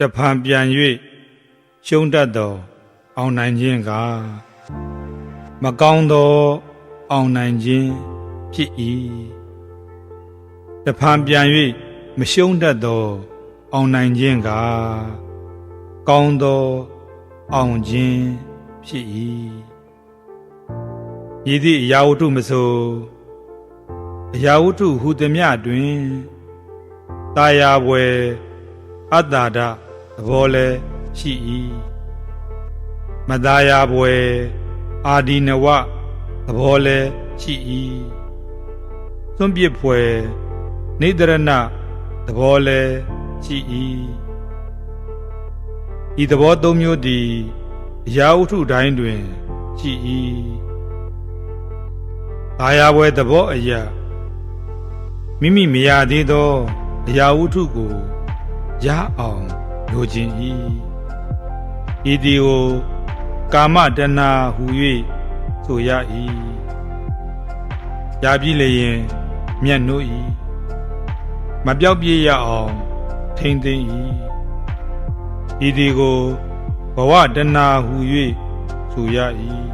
တဖန်ပြန်၍ရှုံးတတ်သော အောင်နိုင်ခြင်းကမကောင်းသော အောင်နိုင်ခြင်းဖြစ်၏တဖန်ပြန်၍မရှုံးတတ်သော အောင်နိုင်ခြင်းကကောင်းသော အောင်ခြင်းဖြစ်၏ယည်သည့်အရာဝတ္ထုမဆိုအရာဝတ္ထုဟူသည်မြတွင်တာယာဘွယ်အတ္တာဒ သဘောလည်းရှိ၏မသားယာဘွယ်အာဒီနဝသဘောလည်းရှိ၏သွန်ပြစ်ဖွယ်နေတရဏသဘောလည်းရှိ၏ဤသဘောသုံးမျိုးသည်အရာဝတ္ထုတိုင်းတွင်ရှိ၏အာယာဘွယ်သဘောအရာမိမိမရသေးသောအရာဝတ္ထုကိုရအောင် လိုချင်၏ဤဒီကိုကာမတဏှာဟူ၍ဆိုရ၏ရပြီလျင်မျက်နှုတ်၏မပြောက်ပြည့်ရအောင်ထိမ့်သိမ့်၏ဤဒီကိုဘဝတဏှာဟူ၍ဆိုရ၏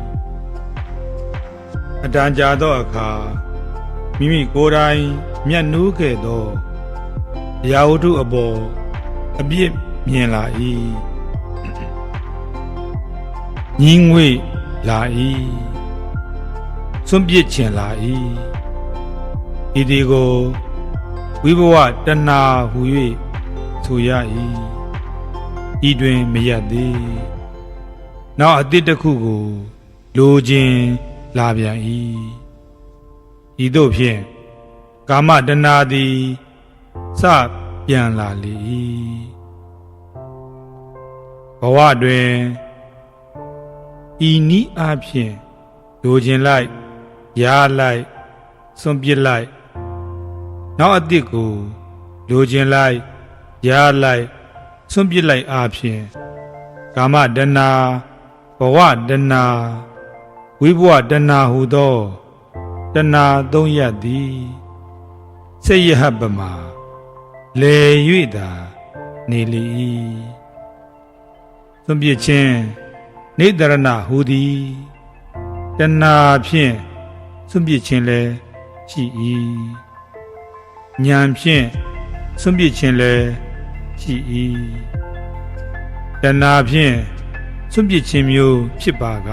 အတန်ကြာသောအခါမိမိကိုယ်တိုင်မျက်နှူးခဲ့သောအရာဝတ္ထုအပေါ်အပြစ် မြင်လာ၏ညင်းငွေလာ၏စွန့်ပစ်ခြင်းလာ၏ဤဒီကိုဝိဘဝတဏှာဟူ၍ဆိုရ၏ဤတွင်မရသည်နောက်အတိတ်တစ်ခုကိုလိုခြင်းလာပြန်၏ဤသို့ဖြင့်ကာမတဏှာသည်စပြန်လာလေ၏ ဘဝတွင်ဤနီးအဖြစ်လိုခြင်းလိုက်ရားလိုက်စွန့်ပစ်လိုက်နောက်အတိတ်ကိုလိုခြင်းလိုက်ရားလိုက်စွန့်ပစ်လိုက်အဖြစ်ကာမတဏှာဘဝတဏှာဝိဘဝတဏှာဟူသောတဏှာသုံးရပ်သည်စိတ်ရဟပမှာလေ၍သာနေလေ၏ သွန်ပြခြင်းနေတရဏဟူသည်တဏှာဖြင့်သွန်ပြခြင်းလည်းရှိ၏ဉာဏ်ဖြင့်သွန်ပြခြင်းလည်းရှိ၏တဏှာဖြင့်သွန်ပြခြင်းမျိုးဖြစ်ပါက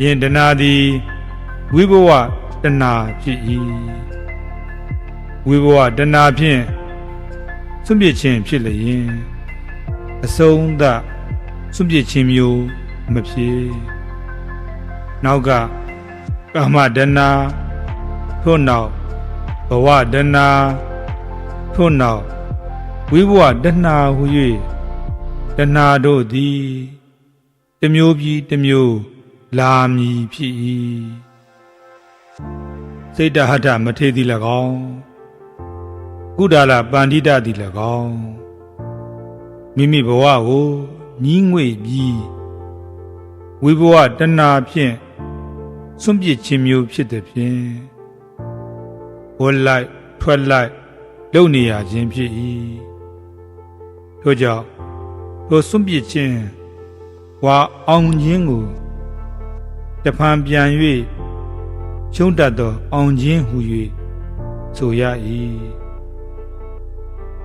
ယင်တဏှာသည်ဝိဘဝတဏှာဖြစ်၏ဝိဘဝတဏှာဖြင့်စွန့်ပစ်ခြင်းဖြစ်လျင် အဆုံးသစွန့်ပစ်ခြင်းမျိုးမဖြစ်နောက်ကကာမတဏှာထို့နောက်ဘဝတဏှာထို့နောက်ဝိဘဝတဏှာဟု၍တဏှာတို့သည်တစ်မျိုးပြီးတစ်မျိုးလာမည်ဖြစ်၏စိတ်တဟထမထေသည်၎င်းကုဒါလပန္တိတသည်၎င်း မိမိဘဝကိုညီးငွေ့ပြီးဝိဘဝတဏှာဖြင့်စွန့်ပစ်ခြင်းမျိုးဖြစ်သည်ဖြင့်ဝလိုက်ထွက်လိုက်လုံနေရခြင်းဖြစ်၏ထို့ကြောင့်ထိုစွန့်ပစ်ခြင်းဝါအောင်ခြင်းကိုတဖန်ပြန်၍ရှုံးတတ်သောအောင်ခြင်းဟူ၍ဆိုရ၏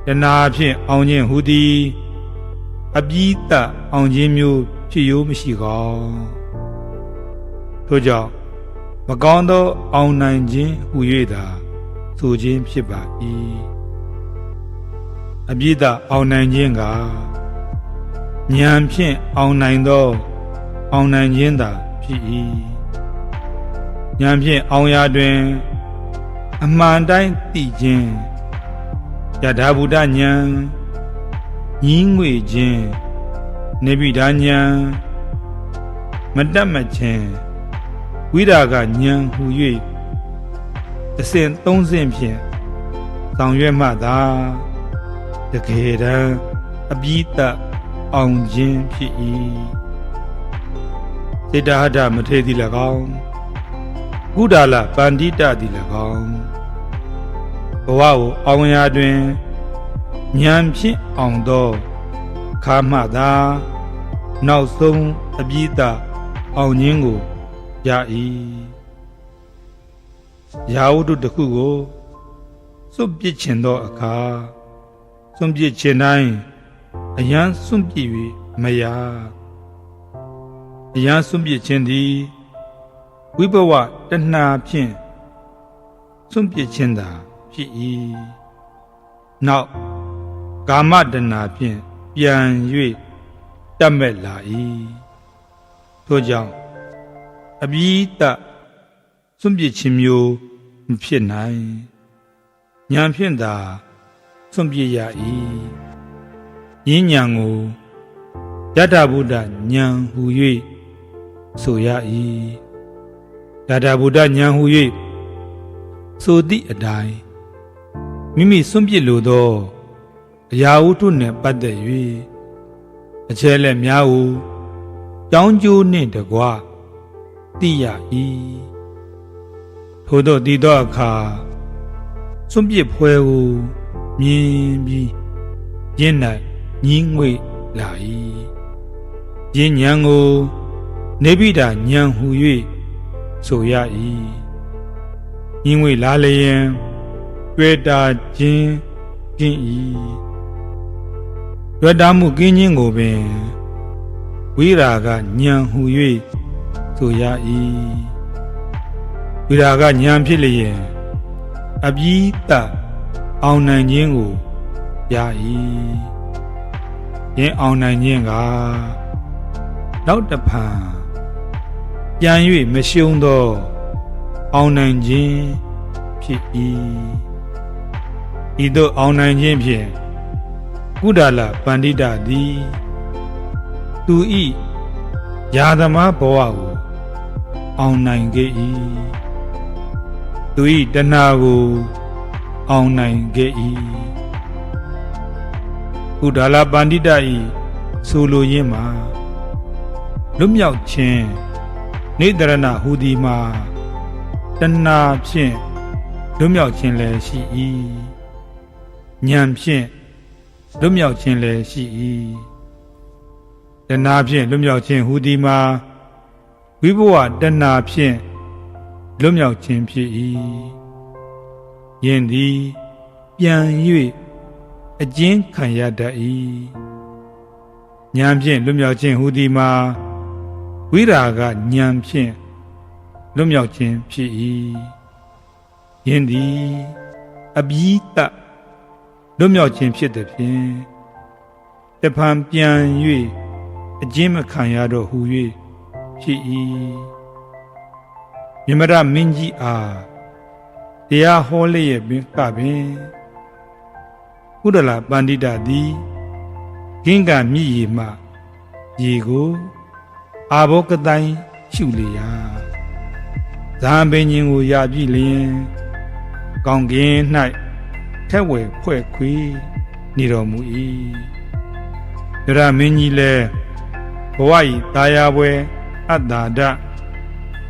တဏှာဖြင့်အောင်ခြင်းဟူသည် အပြီးတအောင်ခြင်းမျိုးဖြစ်ရိုးမရှိကောထို့ကြောင့်မကောင်းသောအောင်နိုင်ခြင်းဟူ၍သာဆိုခြင်းဖြစ်ပါ၏အပြည့်တအောင်နိုင်ခြင်းကဉာဏ်ဖြင့်အောင်နိုင်သောအောင်နိုင်ခြင်းသာဖြစ်၏ဉာဏ်ဖြင့်အောင်ရာတွင် အမှန်တိုင်းသိခြင်းယထာဘုဒ္ဓဉာဏ် ညီးငွေခြင်းနေပိဒါဉာဏ်မတတ်မခြင်းဝိရာဂဉာဏ်ဟူ၍အစဉ်သုံးစဉ်ဖြင့်ဆောင်ရွက်မှသာတကယ်တမ်းအပြီးတအောင်ခြင်းဖြစ်၏စေတဟထမထေသည်၎င်းကုဒါလပန္တိတသည်၎င်းဘဝကိုအောင်ရာတွင် ဉာဏ်ဖြင့်အောင်သောခါမှသာနောက်ဆုံးအပြည့်အအောင်ခြင်းကိုရ၏ရာဝတ္ထုတစ်ခုကိုစွန့်ပစ်ခြင်းသောအခါစွန့်ပစ်ခြင်းတိုင်းအယံစွန့်ပစ်၍မရအယံစွန့်ပစ်ခြင်းသည်ဝိဘဝတဏှာဖြင့်စွန့်ပစ်ခြင်းသာဖြစ်၏နောက် ကာမတဏှာဖြင့်ပြန်၍တတ်မဲ့လာ၏ထို့ကြောင့်အပြီးတစွန့်ပစ်ခြင်းမျိုးမဖြစ်နိုင်ဉာဏ်ဖြင့်သာစွန့်ပစ်ရ၏ဉာဏ်ဉာဏ်ကိုယတ္တဗုဒ္ဓဉာဏ်ဟူ၍ဆိုရ၏ယတ္တဗုဒ္ဓဉာဏ်ဟူ၍ဆိုသည့်အတိုင်းမိမိစွန့်ပစ်လိုသောအ ရာဝတ္ထုနှင့်ပတ်သက်၍အချက်လက်များကိုကြောင်းကျိုးနှင့်တကွသိရ၏ထို့သောတည်သောအခါစွန့်ပစ်ဖွဲကိုမြင်ပြီးရင့်၌ညီးငွေ့လာ၏ရင်းညံကိုနေပိတာညံဟူ၍ဆိုရ၏ညီးငွေ့လာလျင်တွေ့တာခြင်းကင်း၏ တွေ့တာမှုကင်းခြင်းကိုပင်ဝိရာကညံဟူ၍ဆိုရ၏ဝိရာကညံဖြစ်လျင်အပြီးတအောင်နိုင်ခြင်းကိုရ၏ယင်းအောင်နိုင်ခြင်းကနောက်တဖန်ပြန်၍မရှုံးသော အောင်နိုင်ခြင်းဖြစ်၏ဤသို့အောင်နိုင်ခြင်းဖြင့် ကုဒလပန္တိတသည်သူဤယာသမားဘဝကိုအောင်နိုင်ခဲ့၏သူဤတဏှာကိုအောင်နိုင်ခဲ့၏ကုဒလပန္တိတဤဆိုလိုရင်းမှာလွတ်မြောက်ခြင်းနေတရဏဟူဒီမှာတဏှာဖြင့်လွတ်မြောက်ခြင်းလည်းရှိ၏ဉာဏ်ဖြင့် လွတ်မြောက်ခြင်းလည်းရှိ၏တဏှာဖြင့်လွတ်မြောက်ခြင်းဟူဒီမှာဝိဘဝတဏှာဖြင့်လွတ်မြောက်ခြင်းဖြစ်၏ယင်သည်ပြန်၍အကျဉ်းခံရတတ်၏ဉာဏ်ဖြင့်လွတ်မြောက်ခြင်းဟူဒီမှာဝိရာကဉာဏ်ဖြင့်လွတ်မြောက်ခြင်းဖြစ်၏ယင်သည်အပြီးတ လွတ်မြောက်ခြင်းဖြစ်သည်ဖြင့်တဖန်ပြန်၍အကျဉ်းမခံရတော့ဟူ၍ဖြစ်၏မြမရမင်းကြီးအားတရားဟောလျက်ပင်ကပင်ကုဒလပန္တိတသည်ဂင်္ဂမြည်ရီမှရေကိုအာဘောကတိုင်းရှုလျာဇာပင်ရှင်ကိုရပြီလျင်ကောင်းကင်၌ ထက်ဝယ်ဖွဲ့ခွေနေတော်မူ၏ဒရမင်းကြီးလည်းဘဝဤတာယာပွဲအတ္တာဒ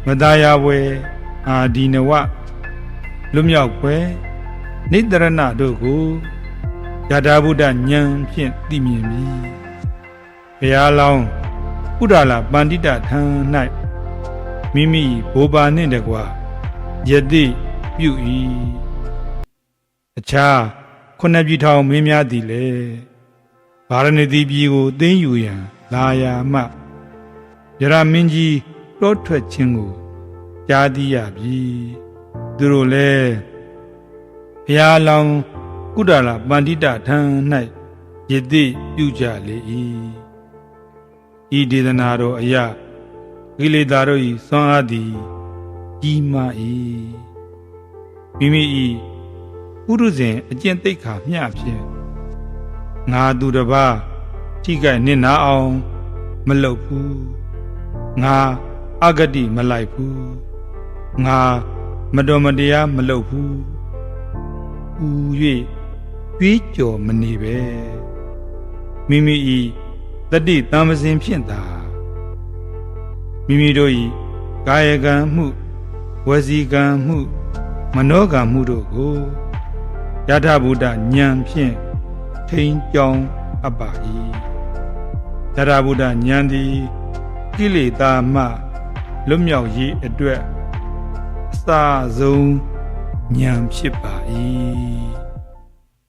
မတာယာပွဲအာဒီနဝလွမြောက်ပွဲနိတရဏတို့ကိုယထာဘုဒ္ဓဉာဏ်ဖြင့်သိမြင်ပြီဘုရားလောင်းဥဒလာပန္တိတထံ၌မိမိဘိုးဘာနှင့်တကွာယတိပြု၏အ ခြားခုနှစ်ပြည်ထောင်မင်းများသည်လေဗာရဏသီပြည်ကိုသိမ်းယူရန်လာယာမှယရမင်းကြီးတောထွက်ခြင်းကိုကြားသိရပြီသူတို့လည်းဘုရားလောင်းကုဒလာပန္တိတထံ၌ယတိပြုကြလေ၏ဤဒေသနာတော်အရာကိလေသာတို့၏ဆွမ်းအားသည်ကြီးမား၏မိမိ၏ ပုရုဇဉ်အကျင့်သိက္ခာမျှဖြင့်ငါသူတစ်ပါးထိခိုက်နစ်နာအောင် မလုပ်ဘူးငါအဂတိမလိုက်ဘူးငါမတော်မတရားမလုပ်ဘူးဥ၍ကြွေးကြော်မနေပဲမိမိဤတတိတမစင်ဖြင့်သာမိမိတို့ဤကာယကံမှုဝစီကံမှု မနောကံမှုတို့ကို ယထာဘုဒ္ဓဉာဏ်ဖြင့်ထထိန်ကြောင်းအပ်ပါ၏တရဗုဒ္ဓဉာဏ်သည်ကိလေသာမှလွတ်မြောက်ရေးအတွက်အစာဆုံးဉာဏ်ဖြစ်ပါ၏